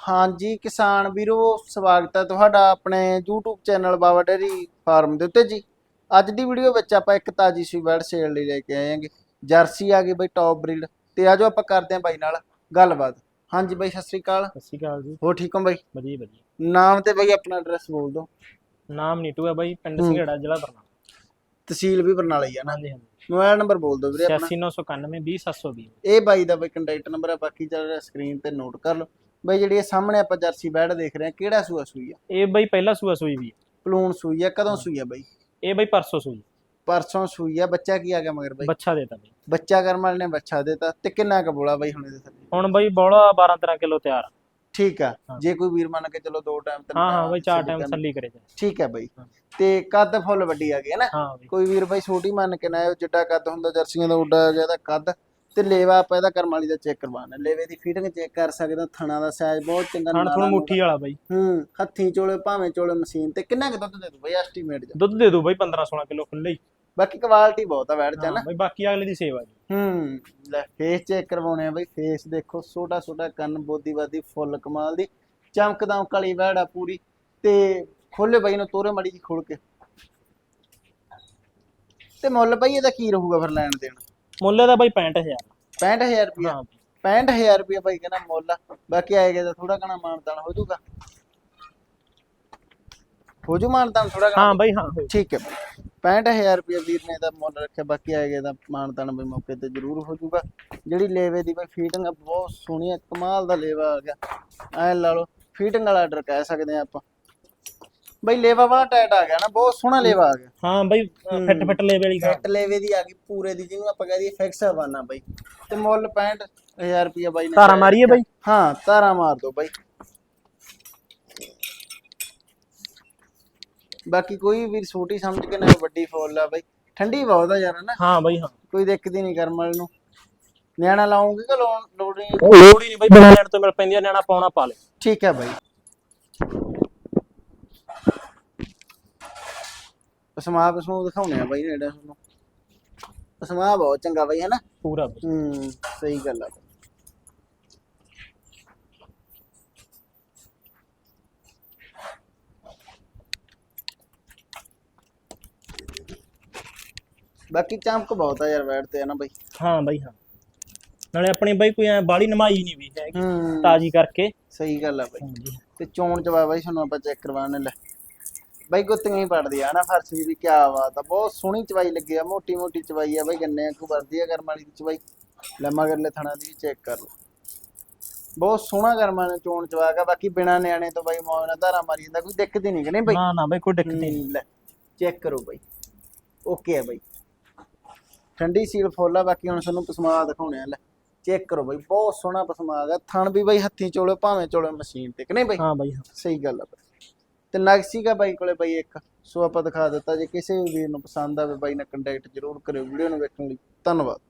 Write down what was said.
ਹਾਂਜੀ ਕਿਸਾਨ ਵੀਰੋ ਸਵਾਗਤ ਹੈ ਤੁਹਾਡਾ ਆਪਣੇ YouTube channel Baba dairy farm ਦੇ ਉੱਤੇ ਜੀ। ਅੱਜ ਦੀ ਵੀਡੀਓ ਵਿੱਚ ਆਪਾਂ ਇੱਕ ਤਾਜੀ ਸੂਈ ਬੈਡ ਸੇਲ ਲਈ ਲੈ ਕੇ ਆਏ ਹਾਂਗੇ। ਜਰਸੀ ਆ ਗਈ ਬਈ ਟੌਪ ਬਰੀਡ ਤੇ ਆਜੋ ਆਪਾਂ ਕਰਦੇ ਹਾਂ ਬਾਈ ਨਾਲ ਗੱਲਬਾਤ। ਹਾਂਜੀ ਬਾਈ ਸਤਿ ਸ੍ਰੀ ਅਕਾਲ। ਸਤਿ ਸ਼੍ਰੀ ਅਕਾਲ ਜੀ। ਹੋ ਠੀਕ ਹੋ ਬਾਈ? ਵਧੀਆ ਵਧੀਆ। ਨਾਮ ਤੇ ਬਾਈ ਆਪਣਾ ਐਡਰੈਸ ਬੋਲ ਦਿਓ। ਨਾਮ ਨੀਟੂ ਹੈ ਬਾਈ ਪਿੰਡ ਹੂੰ। ਸਿੰਘੜਾ ਜ਼ਿਲ੍ਹਾ ਬਰਨਾਲਾ। ਤਹਿਸੀਲ ਵੀ ਬਰਨਾਲਾ ਹੀ ਆ ਨਾ। ਹਾਂਜੀ ਹਾਂਜੀ। ਮੋਬਾਈਲ ਨੰਬਰ ਬੋਲ ਦਿਓ ਵੀਰੇ ਆਪਣਾ। 86991 20720 ਇਹ ਬਾਈ ਦਾ ਬਾਈ ਕੰਟੈਕਟ ਨੰਬਰ ਹੈ ਬਾਕੀ ਚੱਲ ਰਿਹਾ ਸਕਰੀਨ ਤੇ ਨੋਟ ਕਰ ਲਓ। ਬਾਈ ਜਿਹੜੀ ਇਹ ਸਾਹਮਣੇ ਆਪਾਂ ਜਰਸੀ ਬੈਡ ਦੇਖ ਰਹੇ ਹਾਂ ਕਿਹੜਾ ਸੂਆ ਸੂਈ ਆ? ਇਹ ਬਾਈ ਪਹਿਲਾ ਸੂਆ ਸੂਈ ਵੀ ਹੈ ਪਲੂਣ ਸੂਈ ਆ ਕਦੋਂ। ਸੂਈ ਆ ਬਾਈ? ਇਹ ਬਾਈ ਪਰਸੋਂ ਸੂਈ। ਪਰਸੋਂ ਸੂਈ ਆ ਬੱਚਾ ਕੀ ਆ ਗਿਆ ਮਗਰ ਬਾਈ? ਬੱਚਾ ਦੇਤਾ ਬਾਈ। ਬੱਚਾ ਕਰਮ ਵਾਲੇ ਨੇ ਬੱਚਾ ਦਿੱਤਾ ਤੇ ਕਿੰਨਾ ਕੁ ਬੋਲਾ ਬਾਈ ਹੁਣ ਇਹਦੇ ਥੱਲੇ? ਹੁਣ ਬਾਈ ਬੋਲਾ 12 13 ਕਿਲੋ ਤਿਆਰ ਆ। ਠੀਕ ਆ ਹਾਂ। ਜੇ ਕੋਈ ਵੀਰ ਮੰਨ ਕੇ ਚਲੋ ਦੋ ਟਾਈਮ ਤੇ ਹਾਂ ਹਾਂ ਬਾਈ ਚਾਰ ਟਾਈਮ ਥੱਲੀ ਕਰੇ ਜਾ। ਠੀਕ ਹੈ ਬਾਈ। ਹਾਂ। ਤੇ ਕੱਦ ਫੁੱਲ ਵੱਡੀ ਆ ਗਈ ਹੈ ਨਾ? ਹਾਂ ਬਾਈ। ਕੋਈ ਵੀਰ ਬਾਈ ਛੋਟੀ ਮੰਨ ਕੇ ਨਾ ਆਇਓ ਜਿੱਡਾ ਕੱਦ ਹੁੰਦਾ ਜਰਸੀਆਂ ਦਾ ਉੱਡਾ ਆ ਗਿਆ ਇਹਦਾ ਕੱਦ। ਤੇ ਲੇਵਾ ਆਪਾਂ ਇਹਦਾ ਕਰਮ ਵਾਲੀ ਦਾ ਚੈੱਕ ਕਰਵਾਉਣਾ। ਲੇਵੇ ਦੀ ਫਿਟਿੰਗ ਚੈੱਕ ਕਰ ਸਕਦੇ ਹੋ ਥਣਾ ਦਾ ਸਾਈਜ਼ ਬਹੁਤ ਚੰਗਾ ਨਾਲਾ ਥੋੜਾ ਮੁੱਠੀ ਵਾਲਾ ਬਾਈ। ਹੂੰ ਹੱਥੀਂ ਚੋਲੇ ਭਾਵੇਂ ਚੋਲੇ ਮਸ਼ੀਨ ਤੇ ਕਿੰਨਾ ਕੁ ਦੁੱਧ ਦੇ ਦੂ ਬਾਈ ਐਸਟੀਮੇਟ ਜਾ ਦੁੱਧ ਦੇ ਦੋ ਬਾਈ 15 16 ਕਿਲੋ ਖੁੱਲੇ ਹੀ। ਬਾਕੀ ਕੁਆਲਿਟੀ ਬਹੁਤ ਆ ਬੈਠ ਚ ਨਾ? ਬਾਈ ਬਾਕੀ ਅਗਲੇ ਦੀ ਸੇਵਾ ਜੀ। ਹੂੰ ਲੈ ਫੇਸ ਚੈੱਕ ਕਰਵਾਉਣੇ ਆ ਬਈ ਫੇਸ ਦੇਖੋ ਛੋਟਾ ਛੋਟਾ ਕੰਨ ਬੋਦੀ ਬਾਦੀ ਫੁੱਲ ਕਮਾਲ ਦੀ। ਚਮਕਦਾਂ ਕਾਲੀ ਵੈੜ ਆ ਪੂਰੀ। ਤੇ ਖੋਲੇ ਬਾਈ ਨੂੰ ਤੋਰੇ ਮੜੀ ਜੀ ਖੋਲ ਕੇ। ਤੇ ਮੁੱਲ ਬਾਈ ਇਹਦਾ ਕੀ ਰਹੂਗਾ ਫਿਰ ਲੈਣ ਦੇਣ? ਮੁੱਲ ਦਾ ਬਾਈ 65000 65000 ਰੁਪਇਆ ਹਾਂ 65000 ਰੁਪਇਆ ਬਾਈ ਕਹਿੰਦਾ ਮੁੱਲ ਆ। ਬਾਕੀ ਆਏਗਾ ਤਾਂ ਥੋੜਾ ਘਣਾ ਮਾਨਤਾਨ ਹੋ ਜਾਊਗਾ। ਹੋ ਜੂ ਮਾਨਤਾਨ ਥੋੜਾ ਘਣਾ? ਹਾਂ ਬਾਈ ਹਾਂ। ਠੀਕ ਹੈ ਬਾਈ। 65000 ਰੁਪਏ ਵੀਰ ਨੇ ਦਾ ਮੁੱਲ ਰੱਖਿਆ। ਬਾਕੀ ਆਏਗਾ ਤਾਂ ਮਾਨਤਾਨ ਬਈ ਮੌਕੇ ਤੇ ਜ਼ਰੂਰ ਹੋ ਜਾਊਗਾ। ਜਿਹੜੀ ਲੇਵੇ ਦੀ ਬਈ ਫੀਟਿੰਗ ਬਹੁਤ ਸੋਹਣੀ ਆ। ਕਮਾਲ ਦਾ ਲੇਵਾ ਆ ਗਿਆ। ਐ ਲਾ ਲਓ ਫੀਟਿੰਗ ਵਾਲਾ ਆਰਡਰ ਕਹਿ ਸਕਦੇ ਆ ਆਪਾਂ। ਬਈ ਲੇਵਾ ਵਾਲਾ ਟਾਈਟ ਆ ਗਿਆ ਨਾ ਬਹੁਤ ਸੋਹਣਾ ਲੇਵਾ ਆ ਗਿਆ। ਹਾਂ ਬਾਈ ਫਿੱਟ ਫਿੱਟ ਲੈਵਲ ਵਾਲੀ ਫਿੱਟ ਲੇਵੇ ਦੀ ਆ ਗਈ ਪੂਰੇ ਦੀ ਜਿਹਨੂੰ ਆਪਾਂ ਕਹਿ ਦਈਏ ਫਿਕਸ ਹਵਾਨਾ ਬਈ। ਤੇ ਮੁੱਲ 65000 ਰੁਪਏ ਬਾਈ ਨੇ ਧਾਰਾ ਮਾਰੀਏ ਬਾਈ? ਹਾਂ ਤਾਰਾ ਮਾਰ ਦੋ ਬਾਈ। ਬਾਕੀ ਕੋਈ ਵੀ ਛੋਟੀ ਸਮਝ ਕੇ ਨਾ ਵੱਡੀ ਫੁੱਲ ਆ ਬਾਈ। ਠੰਡੀ ਬਹੁਤ ਆ ਯਾਰ ਨਾ ਹਾਂ ਬਾਈ ਹਾਂ। ਕੋਈ ਦਿੱਕਤ ਹੀ ਨਹੀਂ ਕਰਮ ਵਾਲੇ ਨੂੰ। ਨਿਆਣਾ ਲਾਉਂਗੇ ਕਿ ਲੋੜ ਨਹੀਂ? ਲੋੜ ਹੀ ਨਹੀਂ ਬਾਈ ਬਿਨਾਂ ਲੈਣ ਤੋਂ ਮਿਲ ਪੈਂਦੀ ਆ ਨਿਆਣਾ ਪਾਉਣਾ ਪਾ ਲੈ। ਠੀਕ ਹੈ ਬਾਈ। ਪਸਮਾ ਪਸਮਾ ਦਿਖਾਉਣੇ ਆ ਬਾਈ ਜਿਹੜਾ ਤੁਹਾਨੂੰ ਪਸਮਾ ਬਹੁਤ ਚੰਗਾ ਬਾਈ ਹੈ ਨਾ ਪੂਰਾ। ਬਾਈ ਹੂੰ ਸਹੀ ਗੱਲ ਆ। ਬਾਕੀ ਚਮਕ ਬਹੁਤ ਆ ਯਾਰ ਬੈਠ ਤੇ ਆ ਨਾ ਬਾਈ? ਹਾਂ ਬਾਈ ਹਾਂ। ਨਾਲੇ ਆਪਣੀ ਬਾਈ ਕੋਈ ਐ ਬਾਲੀ ਨਮਾਈ ਨਹੀਂ ਵੀ ਹੈਗੀ ਹੂੰ। ਤਾਜੀ ਕਰਕੇ। ਸਹੀ ਗੱਲ ਆ ਬਾਈ। ਤੇ ਚੋਣ ਚਵਾ ਬਾਈ ਤੁਹਾਨੂੰ ਆਪਾਂ ਚੈੱਕ ਕਰਵਾਉਣ ਲੈ। ਬਾਈ ਗੁੱਤੀਆਂ ਹੀ ਪੜਦੀ ਆ ਨਾ ਫਰਸ਼ ਦੀ ਕੀ ਬਾਤ ਆ। ਬਹੁਤ ਸੋਹਣੀ ਚਵਾਈ ਲੱਗੀ ਆ ਮੋਟੀ ਮੋਟੀ ਚਵਾਈ ਆ ਬਾਈ ਗੰਨੇ ਵਾਂਗੂ ਵਰਦੀ ਆ ਕਰਮ ਵਾਲੀ ਦੀ ਚਵਾਈ। ਲੈ ਮਗਰਲੇ ਥਣਾ ਦੀ ਚੈੱਕ ਕਰ ਲਓ। ਬਹੁਤ ਸੋਹਣਾ ਕਰਮ ਵਾਲੇ ਚੋਣ ਚਵਾ ਕੇ ਬਾਕੀ ਬਿਨਾ ਨਿਆਣੇ ਤੋਂ ਬਾਈ ਮੌਜ ਨਾਲ ਧਾਰਾ ਮਾਰੀ ਜਾਂਦਾ ਕੋਈ ਦਿੱਕਤ ਹੀ ਨਹੀਂ ਕਿ ਨਹੀਂ ਬਾਈ? ਨਾ ਨਾ ਬਾਈ ਕੋਈ ਦਿੱਕਤ ਨਹੀਂ ਲੈ ਚੈੱਕ ਕਰੋ ਬਾਈ। ਓਕੇ ਆ ਬਾਈ। ਠੰਡੀ ਸੀਲ ਫੁੱਲ ਆ ਬਾਕੀ ਹੁਣ ਤੁਹਾਨੂੰ ਪਸਮਾ ਦਿਖਾਉਣੇ ਆ ਲੈ। ਚੈੱਕ ਕਰੋ ਬਾਈ ਬਹੁਤ ਸੋਹਣਾ ਪਸਮਾ ਆ ਗਿਆ ਥਣ ਵੀ ਬਾਈ ਹੱਥੀਂ ਚੋਲੇ ਭਾਵੇਂ ਚੋਲੇ ਮਸ਼ੀਨ ਤੇ ਕਿ ਨਹੀਂ ਬਾਈ? ਹਾਂ ਬਾਈ ਸਹੀ ਗੱਲ ਆ ਬਾਈ। ਤੇ ਨਗਸੀ ਸੀਗਾ ਬਾਈ ਕੋਲੇ ਬਾਈ ਇੱਕ। ਸੋ ਆਪਾਂ ਦਿਖਾ ਦਿੱਤਾ ਜੇ ਕਿਸੇ ਵੀ ਵੀਰ ਨੂੰ ਪਸੰਦ ਆਵੇ ਬਾਈ ਨਾਲ ਕੰਟੈਕਟ ਜ਼ਰੂਰ ਕਰਿਓ, ਵੀਡੀਓ ਨੂੰ ਵੇਖਣ ਲਈ। ਧੰਨਵਾਦ।